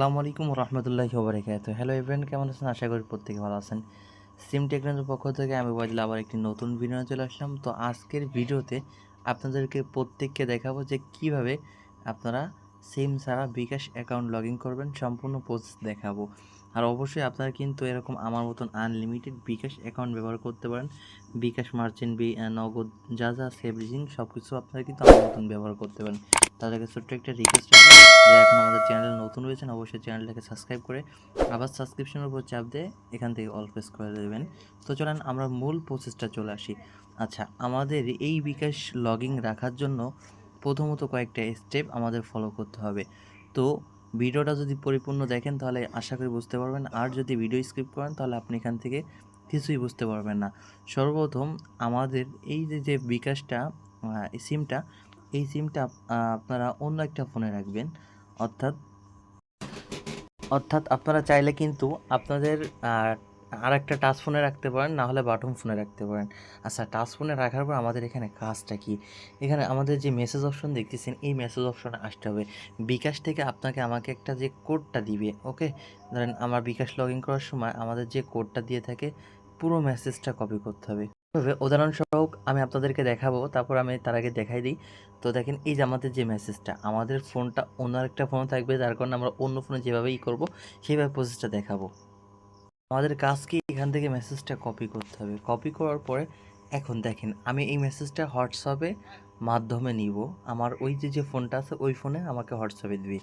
আসসালামু আলাইকুম রহমতুল্লাহি ওবরাকাত হ্যালো ইভেন্ট কেমন আছেন? আশা করি প্রত্যেকে ভালো আছেন। সিম টেকনোলজির পক্ষ থেকে আমি বাজলে আবার একটি নতুন ভিডিও চলে আসলাম। তো আজকের ভিডিওতে আপনাদেরকে প্রত্যেককে দেখাবো যে কীভাবে আপনারা সিম ছাড়া বিকাশ অ্যাকাউন্ট লগ ইন করবেন, সম্পূর্ণ প্রসেস দেখাবো। আর অবশ্যই আপনারা কিন্তু এরকম আমার মতন আনলিমিটেড বিকাশ অ্যাকাউন্ট ব্যবহার করতে পারেন। বিকাশ মার্চেন্ট বি নগদ যা যা সেভিং সব কিছু আপনারা কিন্তু আমার মতন ব্যবহার করতে পারেন। তাদেরকে ছোট্ট একটা রিকোয়েস্ট আছে যে এখন আমাদের চ্যানেল নতুন রয়েছেন, অবশ্যই চ্যানেলটাকে সাবস্ক্রাইব করে আবার সাবস্ক্রিপশনের উপর চাপ দিয়ে এখান থেকে অল প্রেস করে দেবেন। তো চলেন আমরা মূল প্রসেসটা চলে আসি। আচ্ছা আমাদের এই বিকাশ লগিং রাখার জন্য প্রথমত কয়েকটা স্টেপ আমাদের ফলো করতে হবে। তো ভিডিওটা যদি পরিপূর্ণ দেখেন তাহলে আশা করি বুঝতে পারবেন। আর যদি ভিডিও স্কিপ করেন তাহলে আপনি এখান থেকে কিছুই বুঝতে পারবেন না। সর্বপ্রথম আমাদের এই যে যে বিকাশটা সিমটা এই সিমটা আপনারা অন্য একটা ফোনে রাখবেন। অর্থাৎ অর্থাৎ আপনারা চাইলে কিন্তু আপনাদের আর একটা টাচ ফোনে রাখতে পারেন না হলে বাটন ফোনে রাখতে পারেন। আচ্ছা টাচ ফোনে রাখার পর আমাদের এখানে কাজটা কি? এখানে আমাদের যে মেসেজ অপশন দেখতেছেন, এই মেসেজ অপশনে আসতে হবে। বিকাশ থেকে আপনাকে আমাকে একটা যে কোডটা দিবে ওকে ধরেন আমার বিকাশ লগ ইন করার সময় আমাদের যে কোডটা দিয়ে থাকে, পুরো মেসেজটা কপি করতে হবে। তবে উদাহরণস্বরূপ আমি আপনাদেরকে দেখাবো, তারপর আমি তার আগে দেখাই দিই। তো দেখেন, এই যে আমাদের যে মেসেজটা আমাদের ফোনটা অন্য একটা ফোন থাকবে, যার কারণে আমরা অন্য ফোনে যেভাবেই করব, সেইভাবে প্রসেসটা দেখাবো। আমাদের কাজ কি এখান থেকে মেসেজটা কপি করতে হবে। কপি করার পরে এখন দেখেন, আমি এই মেসেজটা হোয়াটসঅ্যাপে মাধ্যমে নিব। আমার ওই যে যে ফোনটা আছে, ওই ফোনে আমাকে হোয়াটসঅ্যাপে দিবে।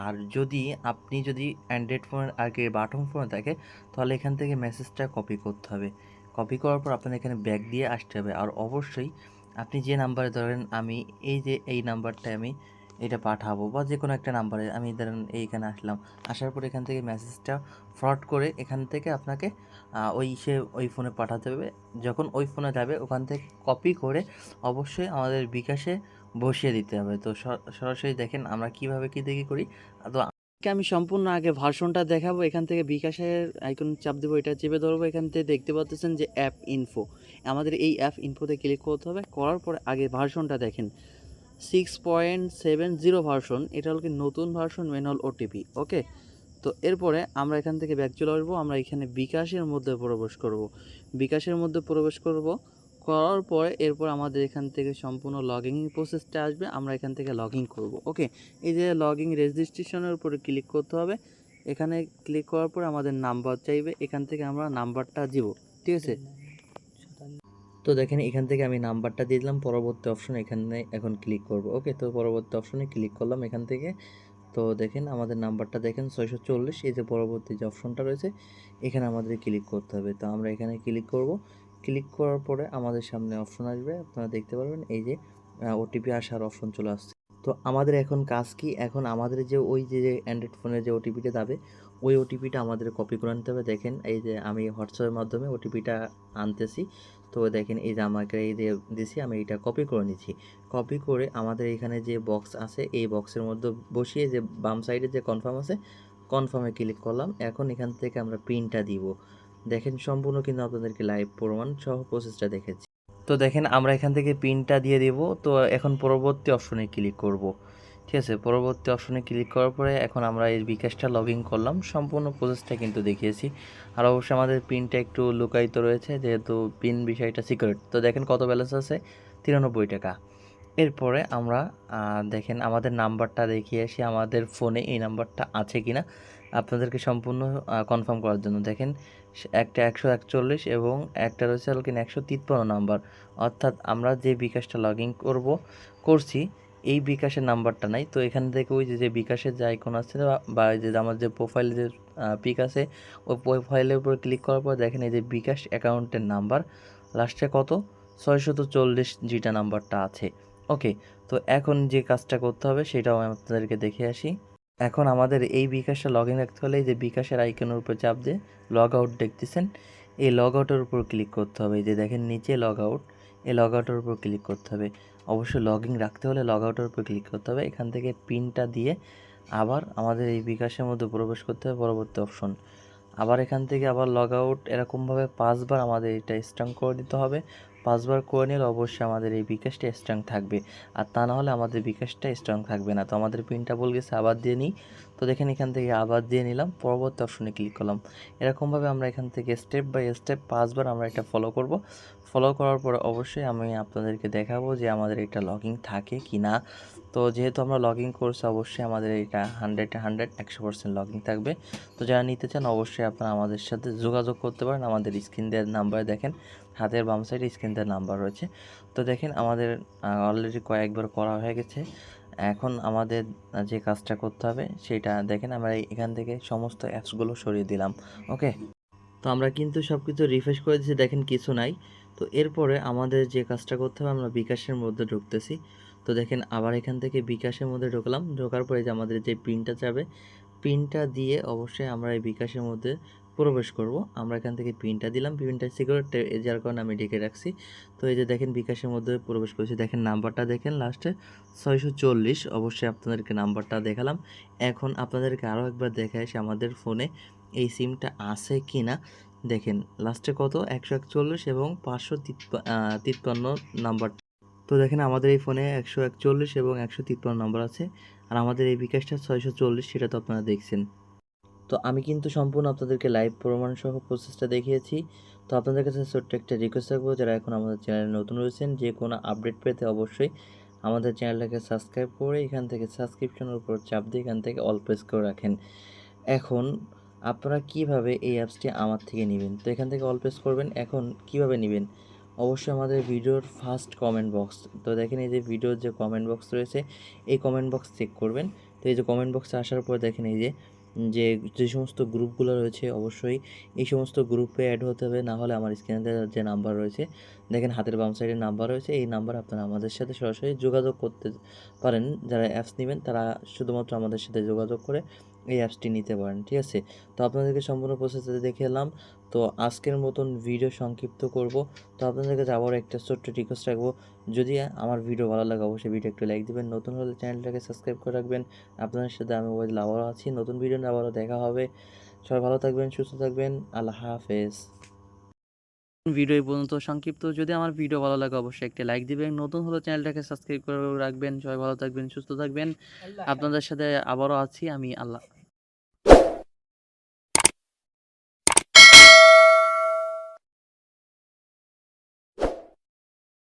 আর যদি আপনি যদি অ্যান্ড্রয়েড ফোনের আগে বাটন ফোনে থাকে, তাহলে এখান থেকে মেসেজটা কপি করতে হবে। কপি করার পর আপনার এখানে ব্যাক দিয়ে আসতে হবে। আর অবশ্যই আপনি যে নাম্বারে ধরেন, আমি এই যে, এই নাম্বারটা আমি এটা পাঠাবো বা যে কোনো একটা নাম্বারে আমি ধরেন এইখানে আসলাম। আসার পর এখান থেকে মেসেজটা ফ্রড করে এখান থেকে আপনাকে ওই সে ওই ফোনে পাঠাতে হবে। যখন ওই ফোনে যাবে, ওখান থেকে কপি করে অবশ্যই আমাদের বিকাশে বসিয়ে দিতে হবে। তো সরাসরি দেখেন আমরা কীভাবে কী দেখি করি। তো আমি সম্পূর্ণ আগে ভার্সনটা দেখাবো, এখান থেকে বিকাশের আইকন চাপ দেবো, এটা চেপে ধরবো, এখান থেকে দেখতে পাচ্ছেন যে অ্যাপ ইনফো আমাদের এই অ্যাপ ইনফোতে ক্লিক করতে হবে, করার পরে আগে ভার্সনটা দেখেন। Six point seven zero version এটা হল কি নতুন ভার্সন ম্যানুয়াল ওটিপি ওকে তো এরপরে আমরা এখান থেকে ব্যাক চলে আসব, আমরা এখানে বিকাশের মধ্যে প্রবেশ করব। বিকাশের মধ্যে প্রবেশ করব, করার পরে এরপর আমাদের এখান থেকে সম্পূর্ণ লগিং প্রসেসটা আসবে, আমরা এখান থেকে লগ ইন করব ওকে এই যে লগিং রেজিস্ট্রেশনের উপরে ক্লিক করতে হবে, এখানে ক্লিক করার পরে আমাদের নাম্বার চাইবে, এখান থেকে আমরা নাম্বারটা দিব, ঠিক আছে? তো দেখেন এখান থেকে আমি নাম্বারটা দিয়ে দিলাম, পরবর্তী অপশন এখানে এখন ক্লিক করব। ওকে তো পরবর্তী অপশনে ক্লিক করলাম এখান থেকে। তো দেখেন আমাদের নাম্বারটা দেখেন ছয়শো চল্লিশ, এই যে পরবর্তী যে অপশনটা রয়েছে, এখানে আমাদের ক্লিক করতে হবে। তো আমরা এখানে ক্লিক করব। ক্লিক করার পরে আমাদের সামনে অপশন আসবে, আপনারা দেখতে পারবেন, এই যে ওটিপি আসার অপশন চলে আসছে। তো আমাদের এখন কাজ কি? এখন আমাদের যে ওই যে অ্যান্ড্রয়েড ফোনের যে ওটিপিটা যাবে ওই ওটিপিটা আমাদের কপি করে আনতে হবে। দেখেন, এই যে আমি হোয়াটসঅ্যাপের মাধ্যমে ওটিপিটা আনতেছি। তো দেখেন, এই যে আমাকে এই যে দিছি, আমি এটা কপি করে নিচ্ছি। কপি করে আমাদের এখানে যে বক্স আছে, এই বক্সের মধ্যে বসিয়ে যে বাম সাইডে যে কনফার্ম আছে কনফার্মে ক্লিক করলাম। এখন এখান থেকে আমরা প্রিন্টটা দিব। দেখেন, সম্পূর্ণ কিন্তু আপনাদেরকে লাইভ প্রমাণ সহ প্রসেসটা দেখেছি তো দেখেন, আমরা এখান থেকে পিনটা দিয়ে দেব। তো এখন পরবর্তী অপশনে ক্লিক করব। ঠিক আছে, পরবর্তী অপশনে ক্লিক করার পরে এখন আমরা এই বিকাশটা লগ ইন করলাম। সম্পূর্ণ প্রসেসটা কিন্তু দেখিয়েছি। আর অবশ্যই আমাদের পিনটা একটু লুকায়িত রয়েছে, যেহেতু পিন বিষয়টা সিকিউরিট তো দেখেন কত ব্যালেন্স আছে? তিরানব্বই টাকা। এরপরে আমরা দেখেন আমাদের নাম্বারটা দেখিয়ে আসি, আমাদের ফোনে এই নাম্বারটা আছে কি না আপনাদেরকে সম্পূর্ণ কনফার্ম করার জন্য। দেখেন, একটা একশো একচল্লিশ এবং একটা রয়েছে কিনা একশো তিপ্পান্ন নাম্বার। অর্থাৎ আমরা যে বিকাশটা লগ ইন করব, করছি এই বিকাশের নাম্বারটা নাই। তো এখান থেকে ওই যে বিকাশের যে আইকন আছে বা যে আমার যে প্রোফাইলে যে পিক আছে, ওই প্রোফাইলের উপর ক্লিক করার পর দেখেন এই যে বিকাশ অ্যাকাউন্টের নাম্বার লাস্টে কত? ছয়শত চল্লিশ জিটা নাম্বারটা আছে। ওকে তো এখন যে কাজটা করতে হবে সেটাও আমি আপনাদেরকে দেখে আসি। এখন আমাদের এই বিকাশটা লগ ইন রাখতে হলে এই যে বিকাশের আইকনের উপর চাপ দিয়ে লগ আউট দেখতেছেন। এই লগ আউটের উপর ক্লিক করতে হবে। এই যে দেখেন নিচে লগ আউট এই লগ আউটের উপর ক্লিক করতে হবে। অবশ্যই লগ ইন রাখতে হলে লগ আউটের উপর ক্লিক করতে হবে। এখান থেকে পিনটা দিয়ে আবার আমাদের এই বিকাশের মধ্যে প্রবেশ করতে হবে পরবর্তী অপশন আবার এখান থেকে আবার লগ আউট এরকমভাবে পাঁচবার আমাদের এটা স্ট্রং করে দিতে হবে। পাঁচবার করে নিলে অবশ্যই আমাদের এই বিকাশটা স্ট্রং থাকবে। আর তা না হলে আমাদের বিকাশটা স্ট্রং থাকবে না। তো আমাদের পিনটা বল গেছে, আবার দিয়ে নিই। তো দেখেন এখান থেকে আবার দিয়ে নিলাম, পরবর্তী অপশনে ক্লিক করলাম। এরকমভাবে আমরা এখান থেকে স্টেপ বাই স্টেপ পাঁচবার আমরা এটা ফলো করব। ফলো করার পরে অবশ্যই আমি আপনাদেরকে দেখাবো যে আমাদের এটা লগিং থাকে কি না তো যেহেতু আমরা লগিং করছি অবশ্যই আমাদের এটা হান্ড্রেডে হান্ড্রেড একশো পার্সেন্ট লগিং থাকবে। তো যারা নিতে চান, অবশ্যই আপনারা আমাদের সাথে যোগাযোগ করতে পারেন। আমাদের স্ক্রিন দেওয়ার নাম্বারে দেখেন, হাতের বাম সাইডে স্ক্রিন দেওয়ার নাম্বার রয়েছে। তো দেখেন, আমাদের অলরেডি কয়েকবার করা হয়ে গেছে। এখন আমাদের যে কাজটা করতে হবে, সেটা দেখেন, আমরা এখান থেকে সমস্ত অ্যাপসগুলো সরিয়ে দিলাম। ওকে তো আমরা কিন্তু সব কিছু রিফ্রেশ করে দিয়েছি। দেখেন, কিছু নাই। তো এরপরে আমাদের যে কাজটা করতে হবে, আমরা বিকাশের মধ্যে ঢুকতেছি। তো দেখেন, আবার এখান থেকে বিকাশের মধ্যে ঢুকলাম। ঢোকার পরে যে আমাদের যে পিনটা যাবে, পিনটা দিয়ে অবশ্যই আমরা এই বিকাশের মধ্যে প্রবেশ করব। আমরা এখান থেকে পিনটা দিলাম। পিনটা সিকিউরিট যার কারণে আমি ঢেকে রাখছি। তো এই যে দেখেন, বিকাশের মধ্যে প্রবেশ করেছি। দেখেন, নাম্বারটা দেখেন, লাস্টে ছয়শো চল্লিশ। অবশ্যই আপনাদেরকে নাম্বারটা দেখালাম। এখন আপনাদেরকে আরও একবার দেখায় সে আমাদের ফোনে এই সিমটা আছে কি না দেখেন লাস্টে কত? একশো একচল্লিশ এবং পাঁচশো তিপ্পান্ন নাম্বার তো দেখেন, আমাদের এই ফোনে একশো একচল্লিশ এবং একশো তিপ্পান্ন নাম্বার আছে। আর আমাদের এই বিকাশটা ছয়শো চল্লিশ, সেটা তো আপনারা দেখছেন। তো আমি কিন্তু সম্পূর্ণ আপনাদেরকে লাইভ প্রমাণ সহ প্রসেসটা দেখিয়েছি। তো আপনাদের কাছে ছোট্ট একটা রিকোয়েস্ট থাকব, যারা এখন আমাদের চ্যানেলে নতুন রয়েছেন, যে কোনো আপডেট পেতে অবশ্যই আমাদের চ্যানেলটাকে সাবস্ক্রাইব করে এখান থেকে সাবস্ক্রিপশনের উপর চাপ দিয়ে এখান থেকে অল প্রেস করে রাখেন। এখন আপনারা কীভাবে এই অ্যাপসটি আমার থেকে নেবেন? তো এখান থেকে অল প্রেস করবেন। এখন কীভাবে নেবেন? অবশ্যই আমাদের ভিডিওর ফার্স্ট কমেন্ট বক্স। তো দেখেন এই যে ভিডিওর যে কমেন্ট বক্স রয়েছে, এই কমেন্ট বক্স চেক করবেন। তো এই যে কমেন্ট বক্সে আসার পর দেখেন এই যে যে যে সমস্ত গ্রুপগুলো রয়েছে, অবশ্যই এই সমস্ত গ্রুপে অ্যাড হতে হবে। না হলে আমার স্ক্রিনে যে নাম্বার রয়েছে দেখেন হাতের বাম সাইডে নাম্বার রয়েছে, এই নাম্বার আপনারা আমাদের সাথে সরাসরি যোগাযোগ করতে পারেন। যারা অ্যাপস নেবেন, তারা শুধুমাত্র আমাদের সাথে যোগাযোগ করে এই অ্যাপসটি নিতে পারেন, ঠিক আছে? তো আপনাদেরকে সম্পূর্ণ প্রসেসটা দেখে এলাম। তো আজকের মতন ভিডিও সংক্ষিপ্ত করব। তো আপনাদেরকে আবার একটা ছোট্ট রিকোয়েস্ট রাখব। যদি আমার ভিডিও ভালো লাগে, অবশ্যই ভিডিও একটু লাইক দেবেন। নতুন হলে চ্যানেলটাকে সাবস্ক্রাইব করে রাখবেন। আপনাদের সাথে আমি ওই আবারও আছি। নতুন ভিডিও আবারও দেখা হবে। সবাই ভালো থাকবেন, সুস্থ থাকবেন। আল্লাহ হাফেজ। ভিডিও এই পর্যন্ত সংক্ষিপ্ত। যদি আমার ভিডিও ভালো লাগে অবশ্যই একটি লাইক দিবেন। নতুন হলে চ্যানেলটাকে সাবস্ক্রাইব করে রাখবেন। সবাই ভালো থাকবেন সুস্থ থাকবেন। আপনাদের সাথে আবারও আছি আমি আল্লাহ